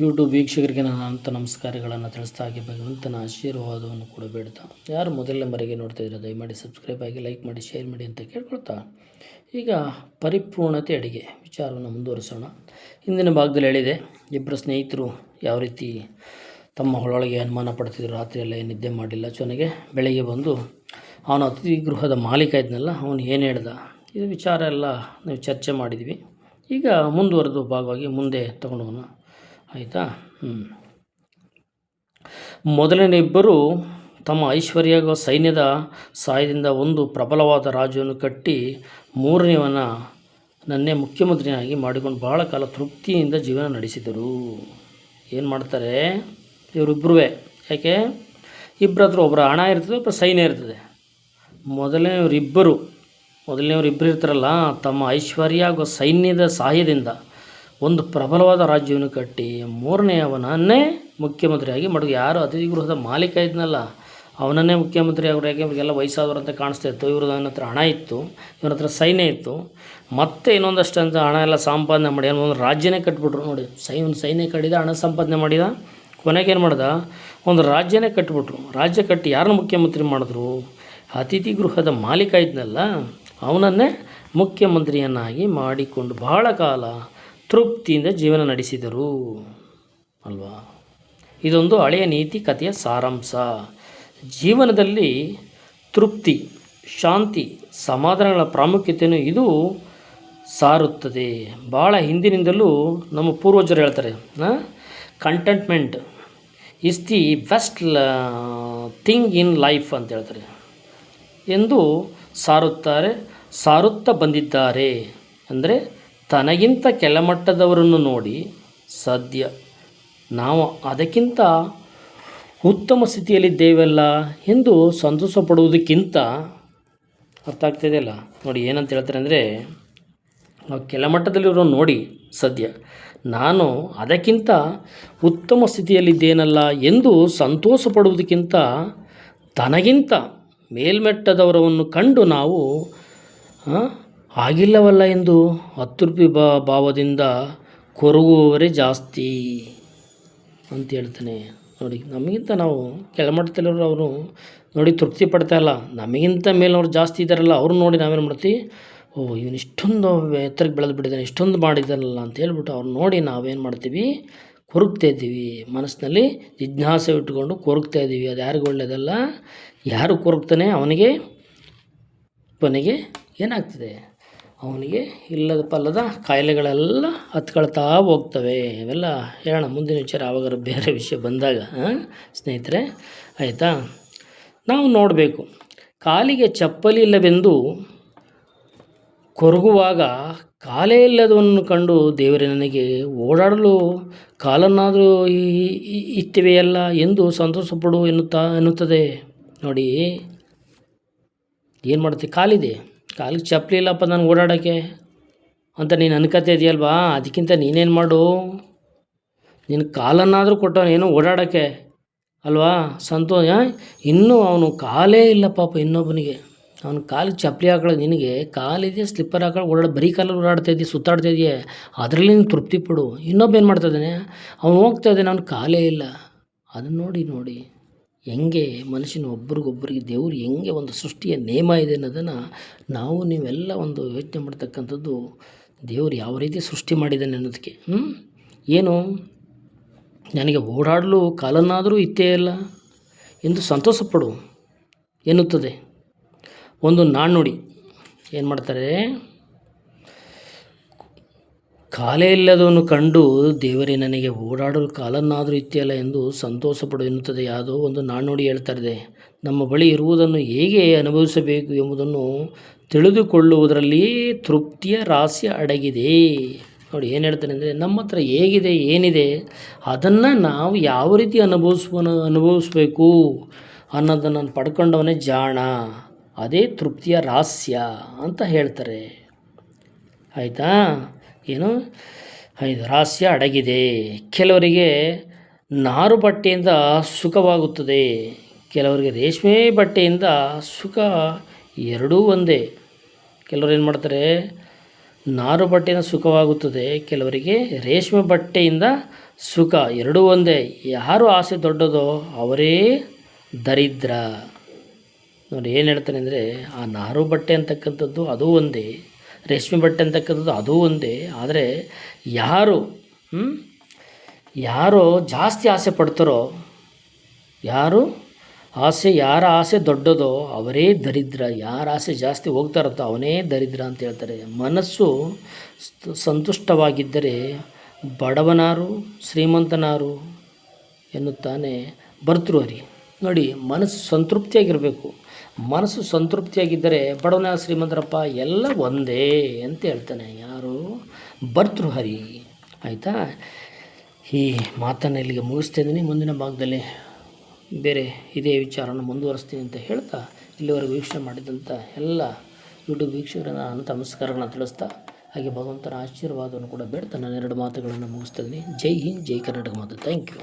YouTube ವೀಕ್ಷಕರಿಗೆ ನನ್ನ ಅಂತ ನಮಸ್ಕಾರಗಳನ್ನು ತಿಳಿಸ್ತಾ ಹಾಗೆ ಭಗವಂತನ ಆಶೀರ್ವಾದವನ್ನು ಕೂಡ ಬೇಡ್ತಾ ಯಾರು ಮೊದಲನೇ ಮರೆಗೆ ನೋಡ್ತಾ ಇದ್ದೀರಾ ದಯಮಾಡಿ ಸಬ್ಸ್ಕ್ರೈಬ್ ಆಗಿ ಲೈಕ್ ಮಾಡಿ ಶೇರ್ ಮಾಡಿ ಅಂತ ಕೇಳ್ಕೊಳ್ತಾ. ಈಗ ಪರಿಪೂರ್ಣತೆ ಅಡಿಗೆ ವಿಚಾರವನ್ನು ಮುಂದುವರಿಸೋಣ. ಹಿಂದಿನ ಭಾಗದಲ್ಲಿ ಹೇಳಿದೆ ಇಬ್ಬರು ಸ್ನೇಹಿತರು ಯಾವ ರೀತಿ ತಮ್ಮ ಹೊಳೊಳಗೆ ಅನುಮಾನ ಪಡ್ತಿದ್ರು ರಾತ್ರಿಯೆಲ್ಲ ಏನು ನಿದ್ದೆ ಮಾಡಿಲ್ಲ ಕೊನೆಗೆ ಬೆಳಗ್ಗೆ ಬಂದು ಅವನು ಅತಿಥಿ ಗೃಹದ ಮಾಲೀಕ ಇದ್ನಲ್ಲ, ಅವನು ಏನು ಹೇಳ್ದ? ಇದು ವಿಚಾರ ಎಲ್ಲ ನಾವು ಚರ್ಚೆ ಮಾಡಿದ್ವಿ. ಈಗ ಮುಂದುವರೆದು ಭಾಗವಾಗಿ ಮುಂದೆ ತಗೊಂಡೋಗೋಣ ಆಯಿತಾ? ಹ್ಞೂ ಮೊದಲನೇ ಇಬ್ಬರು ತಮ್ಮ ಐಶ್ವರ್ಯ ಸೈನ್ಯದ ಸಹಾಯದಿಂದ ಒಂದು ಪ್ರಬಲವಾದ ರಾಜ್ಯವನ್ನು ಕಟ್ಟಿ ಮೂರನೆಯವನ ನನ್ನೇ ಮುಖ್ಯಮಂತ್ರಿಯಾಗಿ ಮಾಡಿಕೊಂಡು ಬಹಳ ಕಾಲ ತೃಪ್ತಿಯಿಂದ ಜೀವನ ನಡೆಸಿದರು. ಏನು ಮಾಡ್ತಾರೆ? ಇವರಿಬ್ಬರೂ ಯಾಕೆ? ಇಬ್ಬರ ಹತ್ರ ಒಬ್ಬರ ಹಣ ಇರ್ತದೆ ಒಬ್ಬರ ಸೈನ್ಯ ಇರ್ತದೆ. ಮೊದಲನೇವರಿಬ್ಬರು ಮೊದಲನೆಯವ್ರು ಇಬ್ಬರು ಇರ್ತಾರಲ್ಲ, ತಮ್ಮ ಐಶ್ವರ್ಯ ಹಾಗೂ ಸೈನ್ಯದ ಸಹಾಯದಿಂದ ಒಂದು ಪ್ರಬಲವಾದ ರಾಜ್ಯವನ್ನು ಕಟ್ಟಿ ಮೂರನೆಯವನನ್ನೇ ಮುಖ್ಯಮಂತ್ರಿಯಾಗಿ ಮಾಡೋದು ಯಾರು ಅತಿಥಿ ಗೃಹದ ಮಾಲೀಕ ಇದ್ನಲ್ಲ, ಅವನನ್ನೇ ಮುಖ್ಯಮಂತ್ರಿ ಅವರು ಯಾಕೆ ವಯಸ್ಸಾದವರಂತೆ ವಯಸ್ಸಾದವ್ರಂತ ಕಾಣಿಸ್ತಾ ಇತ್ತು? ಇವ್ರದ್ದು ಅವನ ಹತ್ರ ಹಣ ಇತ್ತು, ಇವನ ಹತ್ರ ಸೈನ್ಯ ಇತ್ತು. ಮತ್ತೆ ಇನ್ನೊಂದಷ್ಟು ಅಂತ ಹಣ ಎಲ್ಲ ಸಂಪಾದನೆ ಮಾಡಿ ಒಂದು ರಾಜ್ಯನೇ ಕಟ್ಬಿಟ್ರು ನೋಡಿ. ಸೈ, ಒಂದು ಸೈನ್ಯ ಕಟ್ಟಿದ, ಹಣ ಸಂಪಾದನೆ ಮಾಡಿದ, ಕೊನೆಗೆ ಏನು ಮಾಡ್ದ? ಒಂದು ರಾಜ್ಯನೇ ಕಟ್ಬಿಟ್ರು. ರಾಜ್ಯ ಕಟ್ಟಿ ಯಾರನ್ನ ಮುಖ್ಯಮಂತ್ರಿ ಮಾಡಿದ್ರು? ಅತಿಥಿ ಗೃಹದ ಮಾಲೀಕ ಇದ್ನಲ್ಲ, ಅವನನ್ನೇ ಮುಖ್ಯಮಂತ್ರಿಯನ್ನಾಗಿ ಮಾಡಿಕೊಂಡು ಬಹಳ ಕಾಲ ತೃಪ್ತಿಯಿಂದ ಜೀವನ ನಡೆಸಿದರು. ಅಲ್ವಾ? ಇದೊಂದು ಹಳೆಯ ನೀತಿ, ಕಥೆಯ ಸಾರಾಂಶ. ಜೀವನದಲ್ಲಿ ತೃಪ್ತಿ, ಶಾಂತಿ, ಸಮಾಧಾನಗಳ ಪ್ರಾಮುಖ್ಯತೆಯನ್ನು ಇದು ಸಾರುತ್ತದೆ. ಭಾಳ ಹಿಂದಿನಿಂದಲೂ ನಮ್ಮ ಪೂರ್ವಜರು ಹೇಳ್ತಾರೆ contentment is the best thing in life ಅಂತ ಹೇಳ್ತಾರೆ. ಎಂದು ಸಾರುತ್ತಾರೆ, ಸಾರುತ್ತಾ ಬಂದಿದ್ದಾರೆ. ಅಂದರೆ ತನಗಿಂತ ಕೆಳಮಟ್ಟದವರನ್ನು ನೋಡಿ ಸದ್ಯ ನಾವು ಅದಕ್ಕಿಂತ ಉತ್ತಮ ಸ್ಥಿತಿಯಲ್ಲಿದ್ದೇವಲ್ಲ ಎಂದು ಸಂತೋಷ ಪಡುವುದಕ್ಕಿಂತ ಅರ್ಥ ಆಗ್ತಿದೆಯಲ್ಲ ನೋಡಿ, ಏನಂತ ಹೇಳ್ತಾರೆ ಅಂದರೆ, ನಾವು ಕೆಳಮಟ್ಟದಲ್ಲಿರೋ ನೋಡಿ ಸದ್ಯ ನಾನು ಅದಕ್ಕಿಂತ ಉತ್ತಮ ಸ್ಥಿತಿಯಲ್ಲಿದ್ದೇನಲ್ಲ ಎಂದು ಸಂತೋಷ ಪಡುವುದಕ್ಕಿಂತ ತನಗಿಂತ ಮೇಲ್ಮೆಟ್ಟದವರವನ್ನು ಕಂಡು ನಾವು ಆಗಿಲ್ಲವಲ್ಲ ಎಂದು ಅತೃಪ್ತಿ ಭಾವದಿಂದ ಕೊರಗುವವರೇ ಜಾಸ್ತಿ ಅಂತ ಹೇಳ್ತಾನೆ. ನೋಡಿ, ನಮಗಿಂತ ನಾವು ಕೆಳಮಟ್ಟದಲ್ಲಿರೋ ಅವರು ನೋಡಿ ತೃಪ್ತಿ ಪಡ್ತಾ ಇಲ್ಲ. ನಮಗಿಂತ ಮೇಲವ್ರು ಜಾಸ್ತಿ ಇದ್ದಾರಲ್ಲ ಅವ್ರು ನೋಡಿ ನಾವೇನು ಮಾಡ್ತೀವಿ? ಓ, ಇವನು ಇಷ್ಟೊಂದು ಎತ್ತರಕ್ಕೆ ಬೆಳೆದು ಬಿಟ್ಟಿದ್ದಾನೆ, ಇಷ್ಟೊಂದು ಮಾಡಿದ್ದಾನಲ್ಲ ಅಂತ ಹೇಳ್ಬಿಟ್ಟು ಅವ್ರು ನೋಡಿ ನಾವೇನು ಮಾಡ್ತೀವಿ? ಕೊರಗ್ತಾ ಇದ್ದೀವಿ. ಮನಸ್ಸಿನಲ್ಲಿ ಜಿಜ್ಞಾಸೆ ಇಟ್ಟುಕೊಂಡು ಕೊರಗ್ತಾ ಇದ್ದೀವಿ. ಅದು ಯಾರಿಗೂ ಒಳ್ಳೆಯದಲ್ಲ ಯಾರು ಕೊರಗ್ತಾನೆ ಅವನಿಗೆ, ಕೊನೆಗೆ ಏನಾಗ್ತದೆ? ಅವನಿಗೆ ಇಲ್ಲದ ಪಲ್ಲದ ಕಾಯಿಲೆಗಳೆಲ್ಲ ಹತ್ಕೊಳ್ತಾ ಹೋಗ್ತವೆ. ಇವೆಲ್ಲ ಹೇಳೋಣ. ಮುಂದಿನ ವಿಚಾರ ಯಾವಾಗಾರು ಬೇರೆ ವಿಷಯ ಬಂದಾಗ ಸ್ನೇಹಿತರೆ, ಆಯಿತಾ? ನಾವು ನೋಡಬೇಕು. ಕಾಲಿಗೆ ಚಪ್ಪಲಿ ಇಲ್ಲವೆಂದು ಕೊರಗುವಾಗ ಕಾಲೇ ಇಲ್ಲದವನ್ನು ಕಂಡು ದೇವರೇ, ನನಗೆ ಓಡಾಡಲು ಕಾಲನ್ನಾದರೂ ಇತ್ತಿವೆಯಲ್ಲ ಎಂದು ಸಂತೋಷಪಡು ಎನ್ನುತ್ತಾ, ಎನ್ನುತ್ತದೆ. ನೋಡಿ, ಏನು ಮಾಡುತ್ತೆ? ಕಾಲಿದೆ. ಕಾಲಿಗೆ ಚಪ್ಪಲಿ ಇಲ್ಲಪ್ಪ ನಾನು ಓಡಾಡೋಕ್ಕೆ. ಅಂತ ನೀನು ಅನ್ಕತೆ ಇದೆಯಲ್ವಾ? ಅದಕ್ಕಿಂತ ನೀನೇನು ಮಾಡು? ನಿನ್ನ ಕಾಲನ್ನಾದರೂ ಕೊಟ್ಟವನು ಓಡಾಡೋಕ್ಕೆ. ಅಲ್ವಾ? ಸಂತೋಷ ಇನ್ನೂ ಅವನು ಕಾಲೇ ಇಲ್ಲ ಪಾಪ ಇನ್ನೊಬ್ಬನಿಗೆ. ಅವನು ಕಾಲಿಗೆ ಚಪ್ಪಲಿ ಹಾಕೊಳ್ಳೋದು ನಿನಗೆ. ಕಾಲಿದೆ ಸ್ಲಿಪ್ಪರ್ ಹಾಕೊಳ್ಳೋ ಓಡಾಡ ಬರೀ ಕಾಲಲ್ಲಿ ಓಡಾಡ್ತಾ ಇದೆಯಾ, ಸುತ್ತಾಡ್ತಾ ಇದೆಯಾ. ಅದರಲ್ಲಿ ನೀನು ತೃಪ್ತಿ ಪಡು. ಇನ್ನೊಬ್ಬ ಏನು ಮಾಡ್ತಾ ಇದ್ದಾನೆ? ಅವನು ಹೋಗ್ತಾ ಇದ್ದಾನೆ, ಅವ್ನು ಕಾಲೇ ಇಲ್ಲ. ಅದನ್ನು ನೋಡಿ ನೋಡಿ. ಹೆಂಗೆ ಮನುಷ್ಯನ ಒಬ್ರಿಗೊಬ್ಬರಿಗೆ ದೇವರು ಹೆಂಗೆ ಒಂದು ಸೃಷ್ಟಿಯ ನೇಮ ಇದೆ ಅನ್ನೋದನ್ನು ನಾವು ನೀವೆಲ್ಲ ಒಂದು ಯೋಚನೆ ಮಾಡ್ತಕ್ಕಂಥದ್ದು ದೇವರು ಯಾವ ರೀತಿ ಸೃಷ್ಟಿ ಮಾಡಿದ್ದಾನೆ ಅನ್ನೋದಕ್ಕೆ ಏನು? ನನಗೆ ಓಡಾಡಲು ಕಾಲನ್ನಾದರೂ ಇತ್ತೇ ಇಲ್ಲ ಎಂದು ಸಂತೋಷಪಡು ಎನ್ನುತ್ತದೆ. ಒಂದು ನಾಣ್ಣುಡಿ ಏನು ಮಾಡ್ತಾರೆ ಕಾಲೇ ಇಲ್ಲದವನು ಕಂಡು, ದೇವರೇ, ನನಗೆ ಓಡಾಡಲು ಕಾಲನ್ನಾದರೂ ಇತ್ಯಲ್ಲ ಎಂದು ಸಂತೋಷಪಡು ಎನ್ನುತ್ತದೆ. ಯಾವುದೋ ಒಂದು ನಾಣ್ಣುಡಿ ಹೇಳ್ತಾ ಇದೆ. ನಮ್ಮ ಬಳಿ ಇರುವುದನ್ನು ಹೇಗೆ ಅನುಭವಿಸಬೇಕು ಎಂಬುದನ್ನು ತಿಳಿದುಕೊಳ್ಳುವುದರಲ್ಲಿ ತೃಪ್ತಿಯ ರಾಸ್ಯ ಅಡಗಿದೆ. ನೋಡಿ, ಏನು ಹೇಳ್ತಾರೆ ಅಂದರೆ, ನಮ್ಮ ಹತ್ರ ಹೇಗಿದೆ, ಏನಿದೆ, ಅದನ್ನು ನಾವು ಯಾವ ರೀತಿ ಅನುಭವಿಸುವ ಅನುಭವಿಸ್ಬೇಕು ಅನ್ನೋದನ್ನು ಪಡ್ಕೊಂಡವನೇ ಜಾಣ. ಅದೇ ತೃಪ್ತಿಯ ರಹಸ್ಯ ಅಂತ ಹೇಳ್ತಾರೆ. ಆಯಿತಾ? ಏನು? ಐದು ರಹಸ್ಯ ಅಡಗಿದೆ. ಕೆಲವರಿಗೆ ನಾರು ಬಟ್ಟೆಯಿಂದ ಸುಖವಾಗುತ್ತದೆ. ಕೆಲವರಿಗೆ ರೇಷ್ಮೆ ಬಟ್ಟೆಯಿಂದ ಸುಖ ಎರಡೂ ಒಂದೇ. ಕೆಲವರು ಏನು ಮಾಡ್ತಾರೆ? ನಾರು ಬಟ್ಟೆಯಿಂದ ಸುಖವಾಗುತ್ತದೆ. ಕೆಲವರಿಗೆ ರೇಷ್ಮೆ ಬಟ್ಟೆಯಿಂದ ಸುಖ ಎರಡೂ ಒಂದೇ. ಯಾರು ಆಸೆ ದೊಡ್ಡದೋ ಅವರೇ ದರಿದ್ರ. ನೋಡಿ, ಏನು ಹೇಳ್ತಾನೆ ಅಂದರೆ, ಆ ನಾರು ಬಟ್ಟೆ ಅಂತಕ್ಕಂಥದ್ದು ಅದು ಒಂದೇ. ರೇಷ್ಮೆ ಬಟ್ಟೆ ಅಂತಕ್ಕಂಥದ್ದು ಅದು ಒಂದೇ. ಆದರೆ ಯಾರು? ಯಾರು ಜಾಸ್ತಿ ಆಸೆ ಪಡ್ತಾರೋ, ಯಾರು ಆಸೆ, ಯಾರ ಆಸೆ ದೊಡ್ಡದೋ ಅವರೇ ದರಿದ್ರ. ಯಾರ ಆಸೆ ಜಾಸ್ತಿ ಹೋಗ್ತಾ ಇರುತ್ತೋ ಅವನೇ ದರಿದ್ರ ಅಂತ ಹೇಳ್ತಾರೆ. ಮನಸ್ಸು ಸಂತುಷ್ಟವಾಗಿದ್ದರೆ ಬಡವನಾರು, ಶ್ರೀಮಂತನಾರು ಎನ್ನುತ್ತಾನೆ ಭರ್ತೃಹರಿ. ನೋಡಿ, ಮನಸ್ಸು ಸಂತೃಪ್ತಿಯಾಗಿರಬೇಕು. ಮನಸ್ಸು ಸಂತೃಪ್ತಿಯಾಗಿದ್ದರೆ ಬಡವನ ಶ್ರೀಮಂತರಪ್ಪ ಎಲ್ಲ ಒಂದೇ ಅಂತ ಹೇಳ್ತಾನೆ. ಯಾರು? ಭರ್ತೃಹರಿ ಆಯಿತಾ? ಈ ಮಾತನ್ನು ಇಲ್ಲಿಗೆ ಮುಗಿಸ್ತಾ ಇದ್ದೀನಿ. ಮುಂದಿನ ಭಾಗದಲ್ಲಿ ಬೇರೆ ಇದೇ ವಿಚಾರನ ಮುಂದುವರಿಸ್ತೀನಿ ಅಂತ ಹೇಳ್ತಾ ಇಲ್ಲಿವರೆಗೂ ವೀಕ್ಷಣೆ ಮಾಡಿದಂಥ ಎಲ್ಲ ಯೂಟ್ಯೂಬ್ ವೀಕ್ಷಕರನ್ನು ನಮಸ್ಕಾರಗಳನ್ನು ತಿಳಿಸ್ತಾ ಹಾಗೆ ಭಗವಂತನ ಆಶೀರ್ವಾದವನ್ನು ಕೂಡ ಬೇಡ್ತಾ ನಾನು ಎರಡು ಮಾತುಗಳನ್ನು ಮುಗಿಸ್ತಾ ಇದ್ದೀನಿ. ಜೈ ಹಿಂದ್, ಜೈ ಕರ್ನಾಟಕ ಮಾತು. Thank you